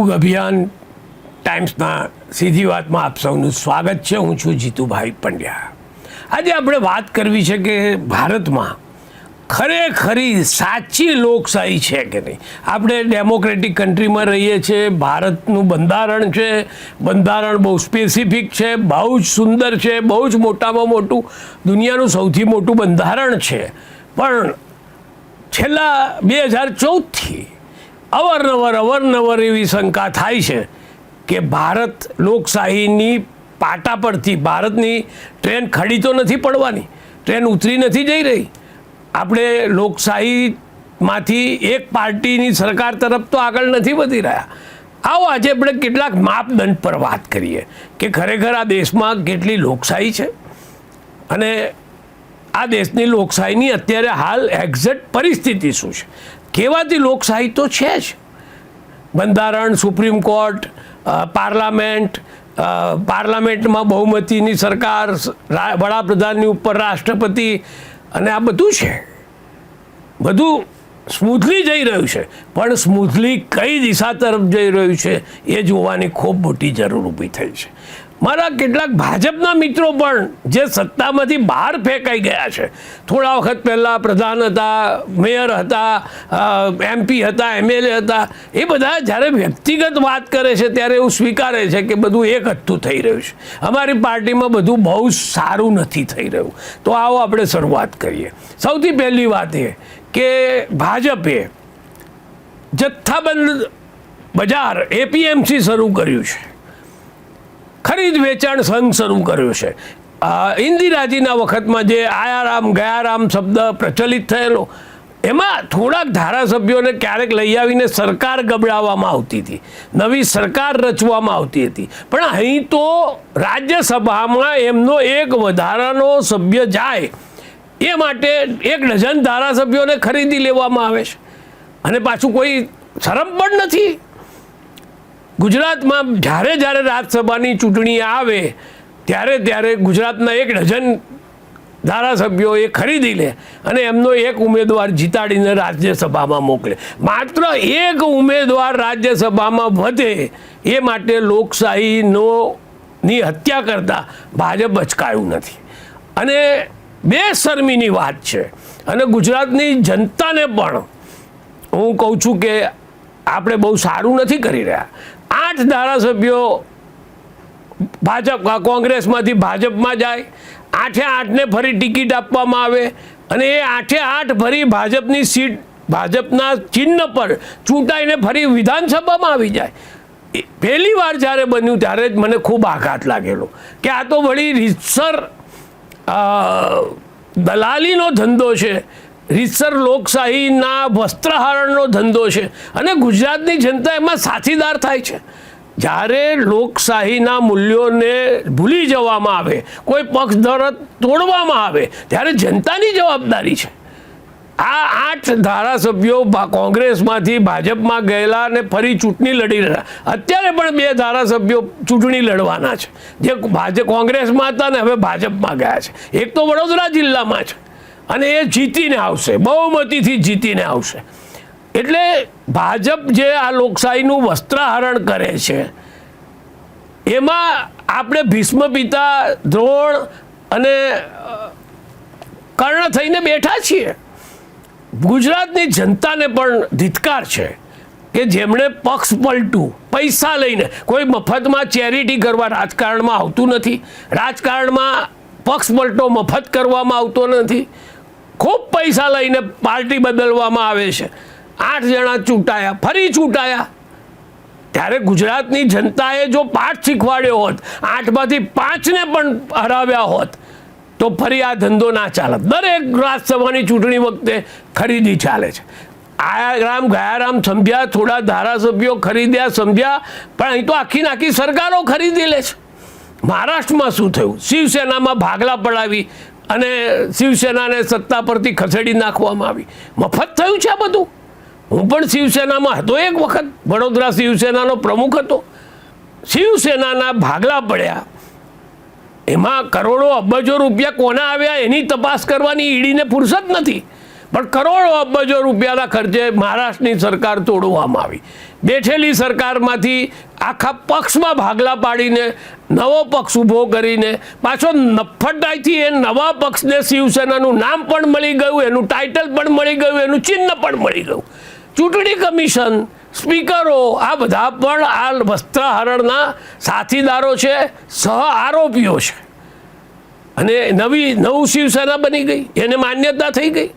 યુગ અભિયાન ટાઈમ્સના સીધી વાતમાં આપ સૌનું સ્વાગત છે. હું છું જીતુભાઈ પંડ્યા. આજે આપણે વાત કરવી છે કે ભારતમાં ખરેખરી સાચી લોકશાહી છે કે નહીં? આપણે ડેમોક્રેટિક કન્ટ્રીમાં રહીએ છીએ ભારતનું બંધારણ છે, બંધારણ બહુ સ્પેસિફિક છે, બહુ જ સુંદર છે, બહુ જ મોટામાં મોટું, દુનિયાનું સૌથી મોટું બંધારણ છે. પણ છેલ્લા બે હજાર ચૌદથી અવારનવાર અવારનવાર એવી શંકા થાય છે કે ભારત લોકશાહીની પાટા પરથી ભારતની ટ્રેન ખડી તો નથી પડવાની, ટ્રેન ઉતરી નથી જઈ રહી. આપણે લોકશાહીમાંથી એક પાર્ટીની સરકાર તરફ તો આગળ નથી વધી રહ્યા. આવો આજે આપણે કેટલાક માપદંડ પર વાત કરીએ કે ખરેખર આ દેશમાં કેટલી લોકશાહી છે? અને આ દેશની લોકશાહીની અત્યારે હાલ એક્ઝેક્ટ પરિસ્થિતિ શું છે? કહેવાતી લોકશાહી તો છે જ. બંધારણ, સુપ્રીમ કોર્ટ પાર્લામેન્ટ પાર્લામેન્ટમાં બહુમતીની સરકાર વડાપ્રધાનની ઉપર રાષ્ટ્રપતિ અને આ બધું છે. બધું સ્મૂથલી જઈ રહ્યું છે. પણ સ્મૂથલી કઈ દિશા તરફ જઈ રહ્યું છે એ જોવાની ખૂબ મોટી જરૂર ઊભી થઈ છે. મારા કેટલાક ભાજપના મિત્રો પણ જે સત્તામાંથી બહાર ફેંકાઈ ગયા છે. થોડા વખત પહેલાં પ્રધાન હતા, મેયર હતા એમપી હતા એમએલએ હતા. એ બધા જ્યારે વ્યક્તિગત વાત કરે છે ત્યારે એવું સ્વીકારે છે કે બધું એક હથ્થું થઈ રહ્યું છે. અમારી પાર્ટીમાં બધું બહુ સારું નથી થઈ રહ્યું. તો આવો આપણે શરૂઆત કરીએ. સૌથી પહેલી વાત એ કે ભાજપે જથ્થાબંધ બજાર એપીએમસી શરૂ કર્યું છે. ખરીદ વેચાણ સંઘ શરૂ કર્યો છે. ઇન્દિરાજીના વખતમાં જે આયારામ, ગયારામ શબ્દ પ્રચલિત થયેલો, એમાં થોડાક ધારાસભ્યોને ક્યારેક લઈ આવીને સરકાર ગબડાવવામાં આવતી હતી. નવી સરકાર રચવામાં આવતી હતી. પણ અહીં તો રાજ્યસભામાં એમનો એક વધારાનો સભ્ય જાય, એ માટે એક ડઝન ધારાસભ્યોને ખરીદી લેવામાં આવે છે. અને પાછું કોઈ શરમ પણ નથી. ગુજરાતમાં જ્યારે જ્યારે રાજ્યસભાની ચૂંટણી આવે, ત્યારે ત્યારે ગુજરાતના એક ડઝન ધારાસભ્યો એ ખરીદી લે અને એમનો એક ઉમેદવાર જીતાડીને રાજ્યસભામાં મોકલે. માત્ર એક ઉમેદવાર રાજ્યસભામાં વધે, એ માટે લોકશાહીનો ની હત્યા કરતાં ભાજપ અચકાયું નથી. અને બે શર્મીની વાત છે. અને ગુજરાતની જનતાને પણ હું કહું છું કે આપણે બહુ સારું નથી કરી રહ્યા. આઠ ધારાસભ્યો ભાજપ કોંગ્રેસમાંથી ભાજપમાં જાય, આઠે આઠને ફરી ટિકિટ આપવામાં આવે અને એ આઠે આઠ ફરી ભાજપની સીટ, ભાજપના ચિહ્ન પર ચૂંટાઈને ફરી વિધાનસભામાં આવી જાય. પહેલી વાર જ્યારે બન્યું ત્યારે જ મને ખૂબ આઘાત લાગેલો કે આ તો વળી રીતસર દલાલીનો ધંધો છે. રીતસર લોકશાહીના વસ્ત્રહરણનો ધંધો છે અને ગુજરાતની જનતા એમાં સાથીદાર થાય છે. જ્યારે લોકશાહીના મૂલ્યોને ભૂલી જવામાં આવે, કોઈ પક્ષ દ્વારા તોડવામાં આવે, ત્યારે જનતાની જવાબદારી છે. આ આઠ ધારાસભ્યો કોંગ્રેસમાંથી ભાજપમાં ગયેલા અને ફરી ચૂંટણી લડી રહ્યા. અત્યારે પણ બે ધારાસભ્યો ચૂંટણી લડવાના છે. જે ભાજપ કોંગ્રેસમાં હતા ને હવે ભાજપમાં ગયા છે. એક તો વડોદરા જિલ્લામાં છે. અને એ જીતીને આવશે. બહુમતીથી જીતીને આવશે. એટલે ભાજપ જે આ લોકશાહીનું વસ્ત્રહરણ કરે છે, એમાં આપણે ભીષ્મ પિતા દ્રોણ અને કર્ણ થઈને બેઠા છીએ. ગુજરાતની જનતાને પણ ધિતકાર છે કે જેમણે પક્ષ પલટું, પૈસા લઈને. કોઈ મફતમાં ચેરિટી કરવા રાજકારણમાં આવતું નથી. રાજકારણમાં પક્ષ પલટો મફત કરવામાં આવતો નથી. ખૂબ પૈસા લઈને પાર્ટી બદલવામાં આવે છે. આઠ જણા ચૂંટાયા, ફરી ચૂંટાયા. ત્યારે ગુજરાતની જનતાએ જો પાઠ શીખવાડ્યો હોત, આઠમાંથી પાંચને પણ હરાવ્યા હોત, તો ફરી આ ધંધો ના ચાલે. દરેક રાજ્યસભાની ચૂંટણી વખતે ખરીદી ચાલે છે. આયારામ ગયારામ સમજ્યા થોડા ધારાસભ્યો ખરીદ્યા સમજ્યા પણ અહીં તો આખી નાખી સરકારો ખરીદી લે છે. મહારાષ્ટ્રમાં શું થયું? શિવસેનામાં ભાગલા પડાવી અને શિવસેનાને સત્તા પરથી ખસેડી નાખવામાં આવી. મફત થયું છે આ બધું? હું પણ શિવસેનામાં હતો એક વખત. વડોદરા શિવસેનાનો પ્રમુખ હતો. શિવસેનાના ભાગલા પડ્યા. એમાં કરોડો અબજો રૂપિયા કોના આવ્યા એની તપાસ કરવાની ઈડીને ફુરસત નથી. પણ કરોડો અબજો રૂપિયાના ખર્ચે મહારાષ્ટ્રની સરકાર તોડવામાં આવી. બેઠેલી સરકારમાંથી આખા પક્ષમાં ભાગલા પાડીને, નવો પક્ષ ઊભો કરીને, પાછો નફટાઈથી એ નવા પક્ષને શિવસેનાનું નામ પણ મળી ગયું, એનું ટાઇટલ પણ મળી ગયું, એનું ચિહ્ન પણ મળી ગયું. ચૂંટણી કમિશન, સ્પીકરો, આ બધા પણ આ વસ્ત્રહરણના સાથીદારો છે, સહ આરોપીઓ છે. અને નવી, નવું શિવસેના બની ગઈ, એને માન્યતા થઈ ગઈ.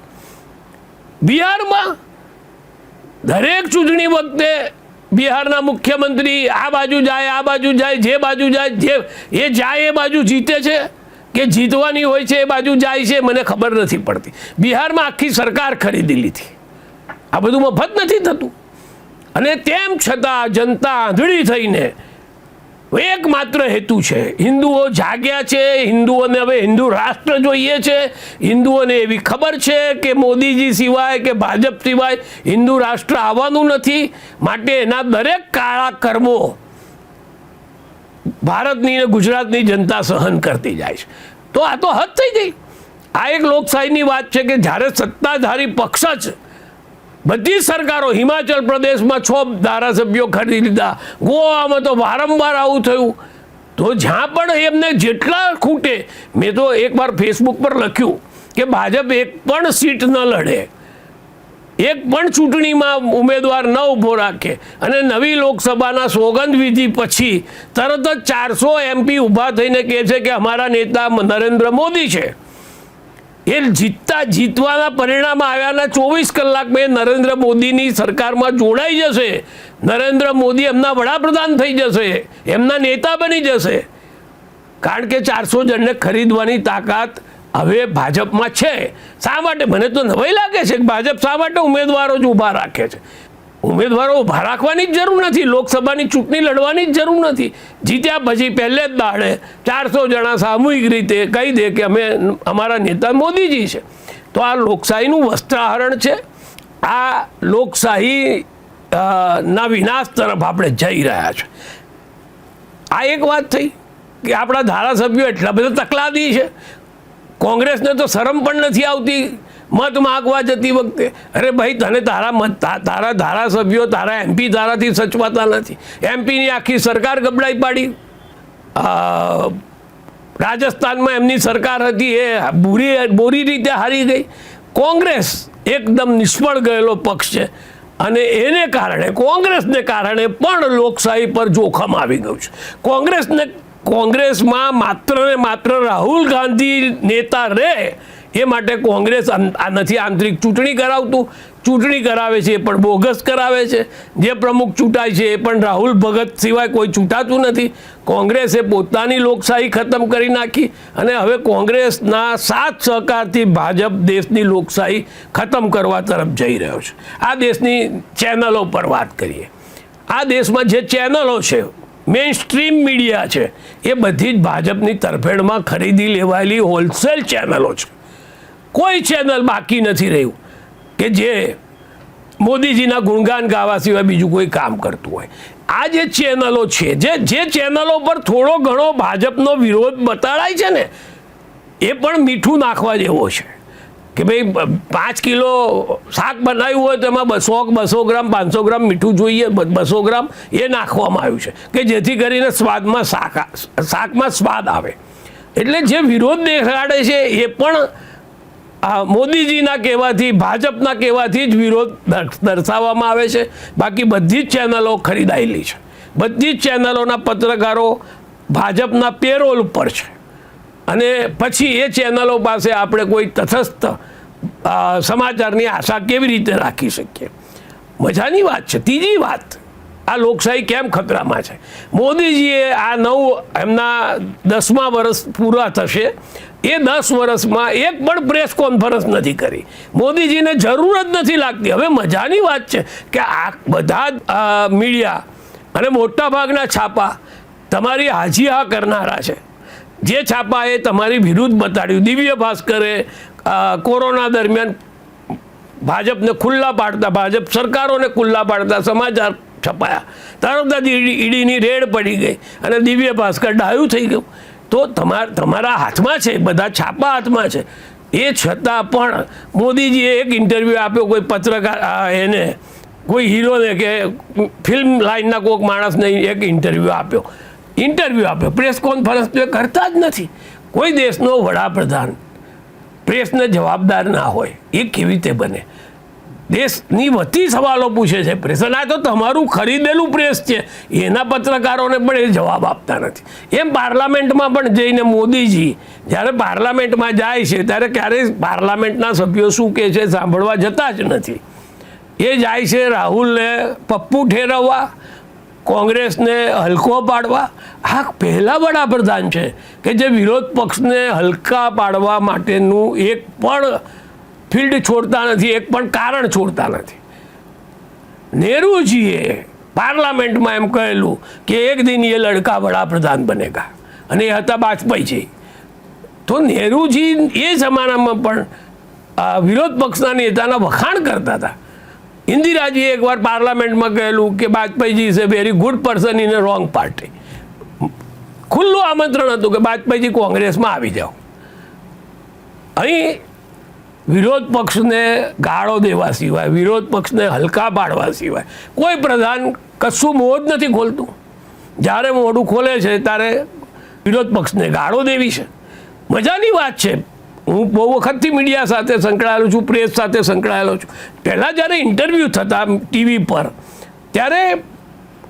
બિહારમાં દરેક ચૂંટણી વખતે બિહારના મુખ્યમંત્રી આ બાજુ જાય, આ બાજુ જાય, જે બાજુ જાય, જે, એ જાય એ બાજુ જીતે છે કે જીતવાની હોય છે એ બાજુ જાય છે મને ખબર નથી પડતી. બિહારમાં આખી સરકાર ખરીદી લીધી. આ બધું મફત નથી થતું. અને તેમ છતાં જનતા આંધળી થઈને એકમાત્ર હેતુ છે. હિન્દુઓ જાગ્યા છે, હિન્દુઓને હવે હિન્દુ રાષ્ટ્ર જોઈએ છે. હિન્દુઓને એવી ખબર છે કે મોદીજી સિવાય કે ભાજપ સિવાય હિન્દુ રાષ્ટ્ર આવવાનું નથી. માટે એના દરેક કાળા કર્મો ભારતની ને ગુજરાતની જનતા સહન કરતી જાય છે. તો આ તો હદ થઈ ગઈ. આ એક લોકશાહીની વાત છે કે જ્યારે સત્તાધારી પક્ષ જ બધી સરકારો હિમાચલ પ્રદેશમાં છ ધારાસભ્યો ખરીદી લીધા. ગોવામાં તો વારંવાર આવું થયું. તો જ્યાં પણ એમને જેટલા ખૂટે, મેં તો એકવાર ફેસબુક પર લખ્યું કે ભાજપ એક પણ સીટ ન લડે. એક પણ ચૂંટણીમાં ઉમેદવાર ન ઊભો રાખે. અને નવી લોકસભાના સોગંદ વિધિ પછી તરત જ ચારસો એમપી ઊભા થઈને કહે છે કે અમારા નેતા નરેન્દ્ર મોદી છે. એ જીતતા જીતવાના પરિણામ આવ્યાના ચોવીસ કલાકમાં નરેન્દ્ર મોદીની સરકારમાં જોડાઈ જશે. નરેન્દ્ર મોદી એમના વડાપ્રધાન થઈ જશે, એમના નેતા બની જશે. કારણ કે ચારસો જણને ખરીદવાની તાકાત હવે ભાજપમાં છે. શા માટે? મને તો નવાઈ લાગે છે કે ભાજપ શા માટે ઉમેદવારો જ ઊભા રાખે છે. ઉમેદવારો ઊભા રાખવાની જ જરૂર નથી, લોકસભાની ચૂંટણી લડવાની જ જરૂર નથી. જીત્યા પછી પહેલે જ દાડે ચારસો જણા સામૂહિક રીતે કહી દે કે અમે અમારા નેતા મોદીજી છે. તો આ લોકશાહીનું વસ્ત્રાહરણ છે. આ લોકશાહી ના વિનાશ તરફ આપણે જઈ રહ્યા છે. આ એક વાત થઈ કે આપણા ધારાસભ્યો એટલા બધા તકલાદી છે. કોંગ્રેસને તો શરમ પણ નથી આવતી. મત માગવા જતી વખતે, અરે ભાઈ, તને તારા મત તારા ધારાસભ્યો, તારા એમપી તારાથી સચવાતા નથી. એમપીની આખી સરકાર ગબડાઈ પાડી. રાજસ્થાનમાં એમની સરકાર હતી, એ બુરી, બોરી રીતે હારી ગઈ. કોંગ્રેસ એકદમ નિષ્ફળ ગયેલો પક્ષ છે. અને એને કારણે, કોંગ્રેસને કારણે પણ લોકશાહી પર જોખમ આવી ગયું છે. કોંગ્રેસને, કોંગ્રેસમાં માત્ર ને માત્ર રાહુલ ગાંધી નેતા રહે એ માટે કોંગ્રેસ આ નથી આંતરિક ચૂંટણી કરાવતું. ચૂંટણી કરાવે છે એ પણ બોગસ કરાવે છે. જે પ્રમુખ ચૂંટાય છે એ પણ રાહુલ ભગત સિવાય કોઈ ચૂંટાતું નથી. કોંગ્રેસે પોતાની લોકશાહી ખતમ કરી નાખી અને હવે કોંગ્રેસના સાથ સહકારથી ભાજપ દેશની લોકશાહી ખતમ કરવા તરફ જઈ રહ્યો છે. આ દેશની ચેનલો પર વાત કરીએ. આ દેશમાં જે ચેનલો છે મેઇન સ્ટ્રીમ મીડિયા છે, એ બધી જ ભાજપની તરફેણમાં ખરીદી લેવાયેલી હોલસેલ ચેનલો છે. કોઈ ચેનલ બાકી નથી રહ્યું કે જે મોદીજીના ગુણગાન ગાવા સિવાય બીજું કોઈ કામ કરતું હોય. આ જે ચેનલો છે, જે જે ચેનલો પર થોડો ઘણો ભાજપનો વિરોધ બતાડાય છે ને, એ પણ મીઠું નાખવા જેવો છે. કે ભાઈ પાંચ કિલો શાક બનાવ્યું હોય તો એમાં બસો બસો ગ્રામ, પાંચસો ગ્રામ મીઠું જોઈએ બસો ગ્રામ એ નાખવામાં આવ્યું છે. કે જેથી કરીને સ્વાદમાં શાક શાકમાં સ્વાદ આવે. એટલે જે વિરોધ દેખાડે છે એ પણ આ મોદીજીના કહેવાથી, ભાજપના કહેવાથી જ વિરોધ દર- દર્શાવવામાં આવે છે. બાકી બધી જ ચેનલો ખરીદાયેલી છે. બધી જ ચેનલોના પત્રકારો ભાજપના પેરોલ ઉપર છે. અને પછી એ ચેનલો પાસે આપણે કોઈ તથસ્થ સમાચારની આશા કેવી રીતે રાખી શકીએ? મજાની વાત છે. ત્રીજી વાત, આ લોકશાહી કેમ ખતરામાં છે? મોદીજીએ આ નવ, એમના દસમા વર્ષ પૂરા થશે. એ દસ વર્ષમાં એક પણ પ્રેસ કોન્ફરન્સ નથી કરી. મોદીજીને જરૂર જ નથી લાગતી. હવે મજાની વાત છે કે આ બધા મીડિયા અને મોટાભાગના છાપા તમારી હાજી હા કરનારા છે. જે છાપાએ તમારી વિરુદ્ધ બતાડ્યું. દિવ્ય ભાસ્કરે કોરોના દરમિયાન ભાજપને ખુલ્લા પાડતા, ભાજપ સરકારોને ખુલ્લા પાડતા સમાચાર છપાયા. તરત જ ઈડીની રેડ પડી ગઈ અને દિવ્ય ભાસ્કર ડાયું થઈ ગયું. તો તમાર, તમારા હાથમાં છે, બધા છાપા હાથમાં છે. એ છતાં પણ મોદીજીએ એક ઇન્ટરવ્યૂ આપ્યો, કોઈ પત્રકાર એને, કોઈ હીરોને કે ફિલ્મ લાઇનના કોઈક માણસને એક ઇન્ટરવ્યૂ આપ્યો. ઇન્ટરવ્યૂ આપ્યો. પ્રેસ કોન્ફરન્સ તો કરતા જ નથી. કોઈ દેશનો વડાપ્રધાન પ્રેસને જવાબદાર ના હોય, એ કેવી રીતે બને? દેશની વતી સવાલો પૂછે છે. પ્રેસ અને આ તો તમારું ખરીદેલું પ્રેસ છે. એના પત્રકારોને પણ એ જવાબ આપતા નથી. એમ પાર્લામેન્ટમાં પણ જઈને મોદીજી જ્યારે પાર્લામેન્ટમાં જાય છે, ત્યારે ક્યારેય પાર્લામેન્ટના સભ્યો શું કહે છે સાંભળવા જતા જ નથી. એ જાય છે રાહુલને પપ્પુ ઠેરવવા, કોંગ્રેસને હલકો પાડવા. આ પહેલા વડાપ્રધાન છે કે જે વિરોધ પક્ષને હલકા પાડવા માટેનું એક પણ ફિલ્ડ છોડતા નથી, એક પણ કારણ છોડતા નથી. નેહરુજીએ પાર્લામેન્ટમાં એમ કહેલું કે એક દિન એ લડકા વડાપ્રધાન બનેગા. અને એ હતા વાજપેયીજી તો નેહરુજી એ જમાનામાં પણ વિરોધ પક્ષના નેતાના વખાણ કરતા હતા. ઇન્દિરાજીએ એકવાર પાર્લામેન્ટમાં કહેલું કે Vajpayeeji is a very good person in a wrong party ખુલ્લું આમંત્રણ હતું કે વાજપેયીજી કોંગ્રેસમાં આવી જાઓ. અહીં વિરોધ પક્ષને ગાળો દેવા સિવાય, વિરોધ પક્ષને હલકા પાડવા સિવાય, કોઈ પ્રધાન કશું મોં જ નથી ખોલતું. જ્યારે મોઢું ખોલે છે, ત્યારે વિરોધ પક્ષને ગાળો દેવી છે. મજાની વાત છે. હું બહુ વખતથી મીડિયા સાથે સંકળાયેલો છું, પ્રેસ સાથે સંકળાયેલો છું. પહેલાં જ્યારે ઇન્ટરવ્યૂ થતા ટીવી પર, ત્યારે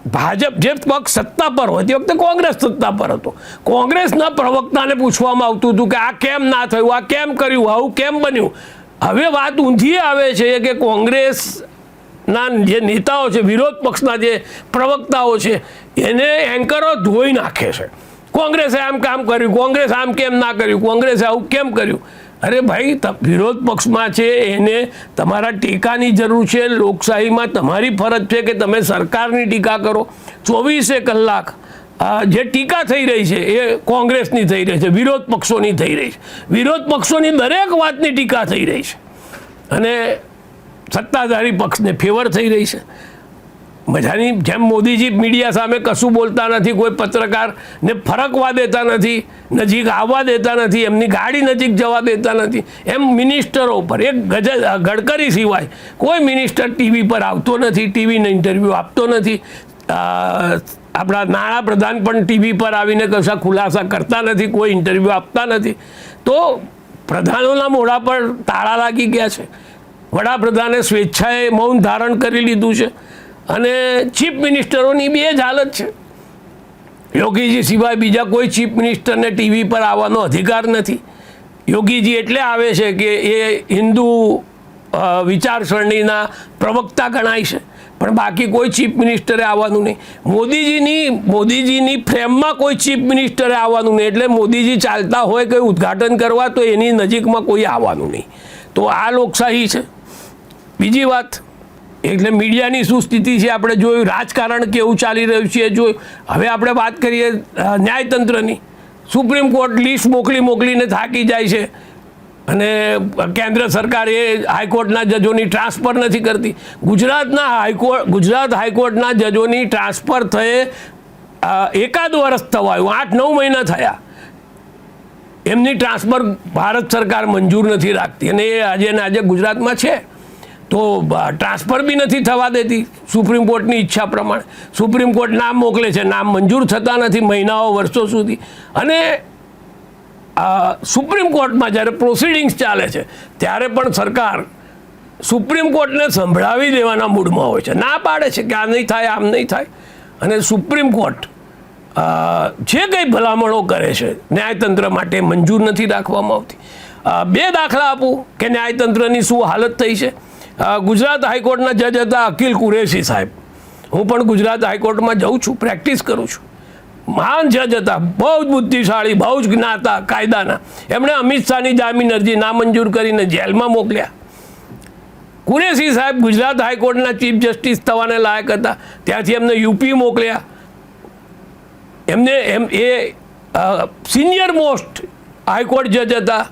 ભાજપ જે પક્ષ સત્તા પર હોય, તે વખતે કોંગ્રેસ સત્તા પર હતો. કોંગ્રેસના પ્રવક્તાને પૂછવામાં આવતું હતું કે આ કેમ ના થયું, આ કેમ કર્યું, આવું કેમ બન્યું? હવે વાત ઊંધી આવે છે કે કોંગ્રેસના જે નેતાઓ છે, વિરોધ પક્ષના જે પ્રવક્તાઓ છે, એને એન્કરો ધોઈ નાખે છે. કોંગ્રેસે આમ કામ કર્યું, કોંગ્રેસ આમ કેમ ના કર્યું, કોંગ્રેસે આવું કેમ કર્યું? અરે ભાઈ વિરોધ પક્ષમાં છે, એને તમારા ટેકાની જરૂર છે, લોકશાહીમાં તમારી ફરજ છે કે તમે સરકારની ટીકા કરો. ચોવીસે કલાક જે ટીકા થઈ રહી છે, એ કોંગ્રેસની થઈ રહી છે, વિરોધ પક્ષોની થઈ રહી છે. વિરોધ પક્ષોની દરેક વાતની ટીકા થઈ રહી છે. અને સત્તાધારી પક્ષને ફેવર થઈ રહી છે. મજાની જેમ મોદીજી મીડિયા સામે કશું બોલતા નથી, કોઈ પત્રકારને ફરકવા દેતા નથી, નજીક આવવા દેતા નથી, એમની ગાડી નજીક જવા દેતા નથી. એમ મિનિસ્ટરો પર એક ગજ ગડકરી સિવાય કોઈ મિનિસ્ટર ટીવી પર આવતો નથી, ટીવીને ઇન્ટરવ્યૂ આપતો નથી. આપણા નાણાં પ્રધાન પણ ટીવી પર આવીને કશા ખુલાસા કરતા નથી, કોઈ ઇન્ટરવ્યૂ આપતા નથી. તો પ્રધાનોના મોઢા પર તાળા લાગી ગયા છે. વડાપ્રધાને સ્વેચ્છાએ મૌન ધારણ કરી લીધું છે. અને ચીફ મિનિસ્ટરોની બે જ હાલત છે. યોગીજી સિવાય બીજા કોઈ ચીફ મિનિસ્ટરને ટીવી પર આવવાનો અધિકાર નથી. યોગીજી એટલે આવે છે કે એ હિન્દુ વિચારસરણીના પ્રવક્તા ગણાય છે. પણ બાકી કોઈ ચીફ મિનિસ્ટરે આવવાનું નહીં. મોદીજીની મોદીજીની ફ્રેમમાં કોઈ ચીફ મિનિસ્ટરે આવવાનું નહીં. એટલે મોદીજી ચાલતા હોય કંઈ ઉદ્ઘાટન કરવા તો એની નજીકમાં કોઈ આવવાનું નહીં. તો આ લોકશાહી છે. બીજી વાત એટલે મીડિયાની શું સ્થિતિ છે? આપણે જોયું રાજકારણ કેવું ચાલી રહ્યું છે, જોયું. હવે આપણે વાત કરીએ ન્યાયતંત્રની. સુપ્રીમ કોર્ટ લિસ્ટ મોકલી મોકલીને થાકી જાય છે. અને કેન્દ્ર સરકાર એ હાઈકોર્ટના જજોની ટ્રાન્સફર નથી કરતી. ગુજરાતના હાઈકોર્ટ, ગુજરાત હાઈકોર્ટના જજોની ટ્રાન્સફર થયે એકાદ વર્ષ થવા આવ્યું આઠ નવ મહિના થયા. એમની ટ્રાન્સફર ભારત સરકાર મંજૂર નથી રાખતી. અને એ આજે ને આજે ગુજરાતમાં છે. તો ટ્રાન્સફર બી નથી થવા દેતી. સુપ્રીમ કોર્ટની ઈચ્છા પ્રમાણે. સુપ્રીમ કોર્ટ નામ મોકલે છે. નામ મંજૂર થતા નથી મહિનાઓ, વર્ષો સુધી. અને સુપ્રીમ કોર્ટમાં જ્યારે પ્રોસિડિંગ્સ ચાલે છે, ત્યારે પણ સરકાર સુપ્રીમ કોર્ટને સંભળાવી દેવાના મૂડમાં હોય છે. ના પાડે છે કે આ નહીં થાય, આમ નહીં થાય. અને સુપ્રીમ કોર્ટ જે કંઈ ભલામણો કરે છે, ન્યાયતંત્ર માટે મંજૂર નથી રાખવામાં આવતી. બે દાખલા આપું કે ન્યાયતંત્રની શું હાલત થઈ છે. ગુજરાત હાઈકોર્ટના જજ હતા અકિલ કુરેશી સાહેબ. હું પણ ગુજરાત હાઈકોર્ટમાં જઉં છું, પ્રેક્ટિસ કરું છું. મહાન જજ હતા, બહુ જ બુદ્ધિશાળી, બહુ જ જ્ઞાતા, કાયદાના. એમણે અમિત શાહની જામીન અરજી નામંજૂર કરીને જેલમાં મોકલ્યા. કુરેશી સાહેબ ગુજરાત હાઈકોર્ટના ચીફ જસ્ટિસ થવાને લાયક હતા. ત્યાંથી એમને યુપી મોકલ્યા. એમને એમ એ સિનિયર મોસ્ટ હાઈકોર્ટ જજ હતા.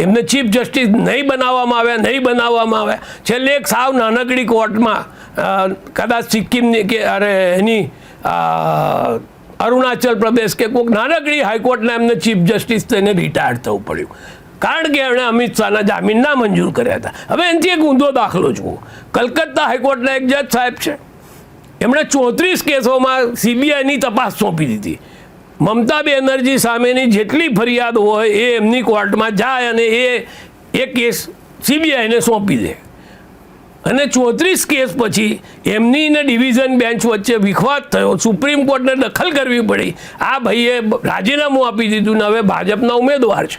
એમને ચીફ જસ્ટિસ નહીં બનાવવામાં આવ્યા, નહીં બનાવવામાં આવ્યા. છેલ્લે એક સાવ નાનકડી કોર્ટમાં કદાચ સિક્કિમની કે, અરે, એની અરુણાચલ પ્રદેશ કે કોઈક નાનકડી હાઈકોર્ટના એમને ચીફ જસ્ટિસ થઈને રિટાયર્ડ થવું પડ્યું. કારણ કે એણે અમિત શાહના જામીન ના મંજૂર કર્યા હતા. હવે એનાથી એક ઊંધો દાખલો જુઓ. કલકત્તા હાઈકોર્ટના એક જજ સાહેબ છે. એમણે ચોત્રીસ કેસોમાં સીબીઆઈની તપાસ સોંપી દીધી. મમતા બેનર્જી સામેની જેટલી ફરિયાદ હોય એ એમની કોર્ટમાં જાય અને એ એ કેસ સીબીઆઈને સોંપી દે. અને ચોત્રીસ કેસ પછી એમની ને ડિવિઝન બેન્ચ વચ્ચે વિખવાદ થયો. સુપ્રીમ કોર્ટને દખલ કરવી પડી. આ ભાઈએ રાજીનામું આપી દીધું ને હવે ભાજપના ઉમેદવાર છે.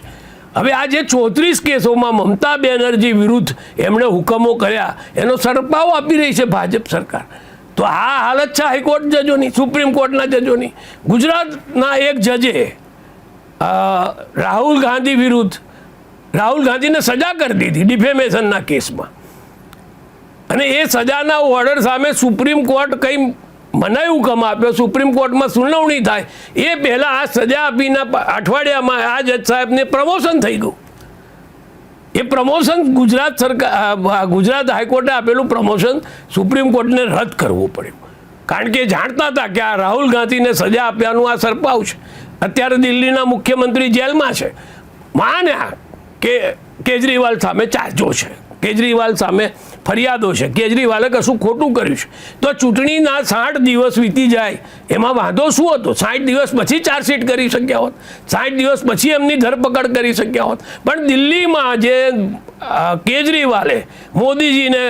હવે આ જે ચોત્રીસ કેસોમાં મમતા બેનર્જી વિરુદ્ધ એમણે હુકમો કર્યા, એનો સરપાવ આપી રહી છે ભાજપ સરકાર. તો આ હાલત છે હાઈકોર્ટ જજોની, સુપ્રીમ કોર્ટના જજોની. ગુજરાતના એક જજે રાહુલ ગાંધી વિરુદ્ધ, રાહુલ ગાંધીને સજા કરી દીધી ડિફેમેશનના કેસમાં. અને એ સજાના ઓર્ડર સામે સુપ્રીમ કોર્ટ કંઈ મનાઈ હુકમ આપ્યો? સુપ્રીમ કોર્ટમાં સુનાવણી થાય. એ પહેલાં આ સજા આપીના અઠવાડિયામાં આ જજ સાહેબને પ્રમોશન થઈ ગયું. એ પ્રમોશન ગુજરાત સરકાર ગુજરાત હાઈકોર્ટે આપેલું પ્રમોશન સુપ્રીમ કોર્ટને રદ કરવું પડ્યું. કારણ કે જાણતા હતા કે આ રાહુલ ગાંધીને સજા આપ્યાનું આ સરપાવ છે. અત્યારે દિલ્હીના મુખ્યમંત્રી જેલમાં છે. માન્યા કે કેજરીવાલ સામે ચાર્જો છે. કેજરીવાલ સામે ફરિયાદો છે. કેજરીવાલે કશું ખોટું કર્યું છે. તો ચૂંટણીના સાઠ દિવસ વીતી જાય, એમાં વાંધો શું હતો? સાઠ દિવસ પછી ચાર્જશીટ કરી શક્યા હોત. સાઠ દિવસ પછી એમની ધરપકડ કરી શક્યા હોત. પણ દિલ્હીમાં જે કેજરીવાલે મોદીજીને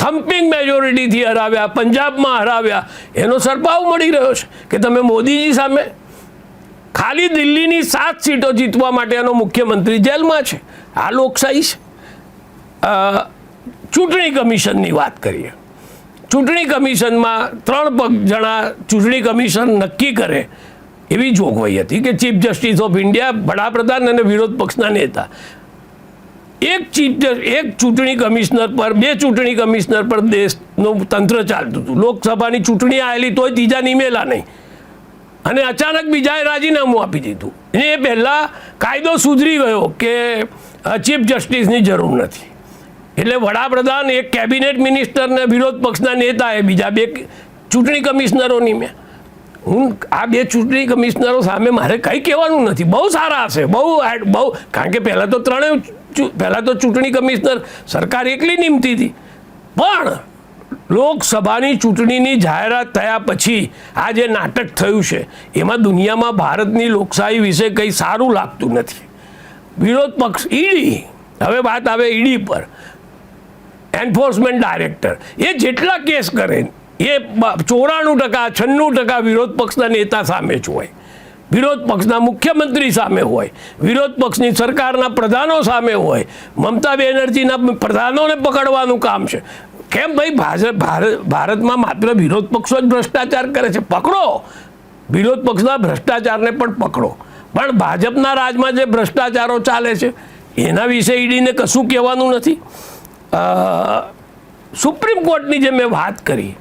થમ્પિંગ મેજોરિટીથી હરાવ્યા, પંજાબમાં હરાવ્યા. એનો સરપાવ મળી રહ્યો છે કે તમે મોદીજી સામે ખાલી દિલ્હીની સાત સીટો જીતવા માટેનો મુખ્યમંત્રી જેલમાં છે. આ લોકશાહી છે. ચૂંટણી કમિશનની વાત કરીએ. ચૂંટણી કમિશનમાં ત્રણ પગ જણા ચૂંટણી કમિશન નક્કી કરે એવી જોગવાઈ હતી કે ચીફ જસ્ટિસ ઓફ ઇન્ડિયા, વડાપ્રધાન અને વિરોધ પક્ષના નેતા. એક ચીફ એક ચૂંટણી કમિશનર પર, બે ચૂંટણી કમિશનર પર દેશનું તંત્ર ચાલતું હતું. લોકસભાની ચૂંટણી આવેલી તોય ત્રીજા નિમેલા નહીં. અને અચાનક બીજાએ રાજીનામું આપી દીધું. એ પહેલાં કાયદો સુધરી ગયો કે ચીફ જસ્ટિસની જરૂર નથી. એટલે વડાપ્રધાન એક કેબિનેટ મિનિસ્ટરને વિરોધ પક્ષના નેતાએ બીજા બે ચૂંટણી કમિશનરોની મેં. હું આ બે ચૂંટણી કમિશનરો સામે મારે કંઈ કહેવાનું નથી. બહુ સારા હશે. બહુ બહુ, કારણ કે પહેલાં તો ત્રણેય પહેલાં તો ચૂંટણી કમિશનર સરકાર એકલી નિમતી હતી. પણ લોકસભાની ચૂંટણીની જાહેરાત થયા પછી આ જે નાટક થયું છે, એમાં દુનિયામાં ભારતની લોકશાહી વિશે કંઈ સારું લાગતું નથી. વિરોધ પક્ષ ઈડી, હવે વાત આવે ઈડી પર. એન્ફોર્સમેન્ટ ડાયરેક્ટર એ જેટલા કેસ કરે એ ચોરાણું ટકા, છન્નું ટકા વિરોધ પક્ષના નેતા સામે જ હોય. વિરોધ પક્ષના મુખ્યમંત્રી સામે હોય. વિરોધ પક્ષની સરકારના પ્રધાનો સામે હોય. મમતા બેનર્જીના પ્રધાનોને પકડવાનું કામ છે. કેમ ભાઈ? ભાજપ ભારત ભારતમાં માત્ર વિરોધ પક્ષો જ ભ્રષ્ટાચાર કરે છે. પકડો. વિરોધ પક્ષના ભ્રષ્ટાચારને પણ પકડો. પણ ભાજપના રાજમાં જે ભ્રષ્ટાચારો ચાલે છે, એના વિશે ઈડીને કશું કહેવાનું નથી. સુપ્રીમ કોર્ટની જે મેં વાત કરી,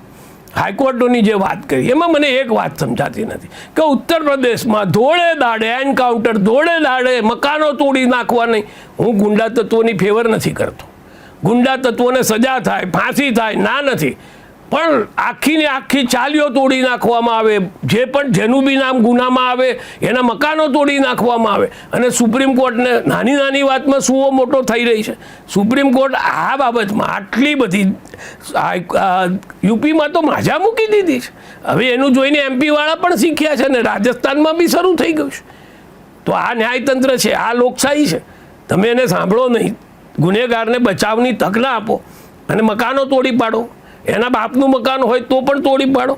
હાઈકોર્ટોની જે વાત કરી, એમાં મને એક વાત સમજાતી નથી કે ઉત્તર પ્રદેશમાં ધોળે દાડે એન્કાઉન્ટર, ધોળે દાડે મકાનો તોડી નાખવા નહીં હું ગુંડા તત્વોની ફેવર નથી કરતો. ગુંડા તત્વોને સજા થાય, ફાંસી થાય, ના નથી. પણ આખી ને આખી ચાલીઓ તોડી નાખવામાં આવે. જે પણ જેનું બી નામ ગુનામાં આવે, એના મકાનો તોડી નાખવામાં આવે. અને સુપ્રીમ કોર્ટને નાની નાની વાતમાં સુઓ મોટો થઈ રહી છે. સુપ્રીમ કોર્ટ આ બાબતમાં આટલી બધી યુપીમાં તો માજા મૂકી દીધી છે. હવે એનું જોઈને એમપીવાળા પણ શીખ્યા છે ને રાજસ્થાનમાં બી શરૂ થઈ ગયું છે. તો આ ન્યાયતંત્ર છે, આ લોકશાહી છે. તમે એને સાંભળો નહીં. ગુનેગારને બચાવની તક ના આપો. અને મકાનો તોડી પાડો. એના બાપનું મકાન હોય તો પણ તોડી પાડો.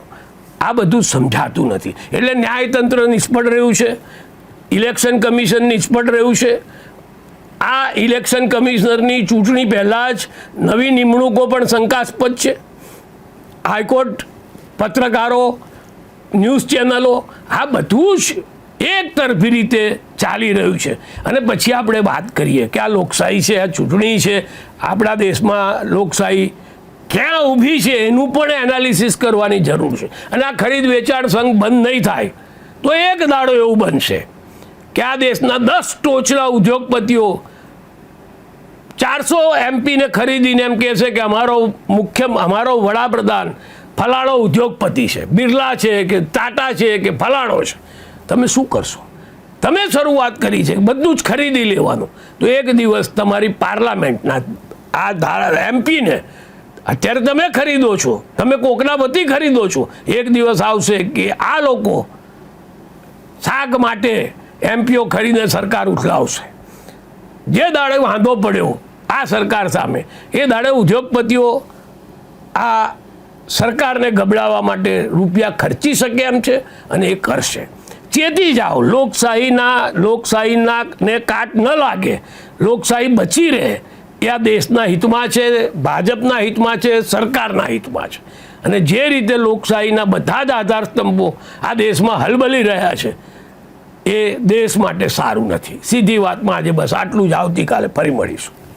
આ બધું સમજાતું નથી. એટલે ન્યાયતંત્ર નિષ્ફળ રહ્યું છે. ઇલેક્શન કમિશન નિષ્ફળ રહ્યું છે. આ ઇલેક્શન કમિશનરની ચૂંટણી પહેલાં જ નવી નિમણૂકો પણ શંકાસ્પદ છે. હાઈકોર્ટ પત્રકારો, ન્યૂઝ ચેનલો, આ બધું જ એક તરફી રીતે ચાલી રહ્યું છે. અને પછી આપણે વાત કરીએ કે આ લોકશાહી છે, આ ચૂંટણી છે. આપણા દેશમાં લોકશાહી ક્યાં ઊભી છે એનું પણ એનાલિસિસ કરવાની જરૂર છે. અને આ ખરીદ વેચાણ સંઘ બંધ નહીં થાય, તો એક દાડો એવું બનશે કે આ દેશના દસ ટોચના ઉદ્યોગપતિઓ ચારસો એમપીને ખરીદીને એમ કહે છે કે અમારો મુખ્ય, અમારો વડાપ્રધાન ફલાણો ઉદ્યોગપતિ છે. બિરલા છે કે ટાટા છે કે ફલાણો છે. તમે શું કરશો? તમે શરૂઆત કરી છે, બધું જ ખરીદી લેવાનું. તો એક દિવસ તમારી પાર્લામેન્ટના આ ધારા, એમપીને અત્યારે તમે ખરીદો છો. તમે કોકના વતી ખરીદો છો. એક દિવસ આવશે કે આ લોકો શાક માટે એમપીઓ ખરીને સરકાર ઉઠલાવશે. જે દાડે વાંધો પડ્યો આ સરકાર સામે, એ દાડે ઉદ્યોગપતિઓ આ સરકારને ગબડાવવા માટે રૂપિયા ખર્ચી શકે એમ છે અને એ કરશે. ચેતી જાઓ. લોકશાહીના લોકશાહીના ને કાટ ન લાગે. લોકશાહી બચી રહે. એ આ દેશના હિતમાં છે, ભાજપના હિતમાં છે, સરકારના હિતમાં છે. અને જે રીતે લોકશાહીના બધા જ આધાર સ્તંભો આ દેશમાં હલબલી રહ્યા છે, એ દેશ માટે સારું નથી. સીધી વાતમાં આજે બસ આટલું જ આવતીકાલે ફરી મળીશું.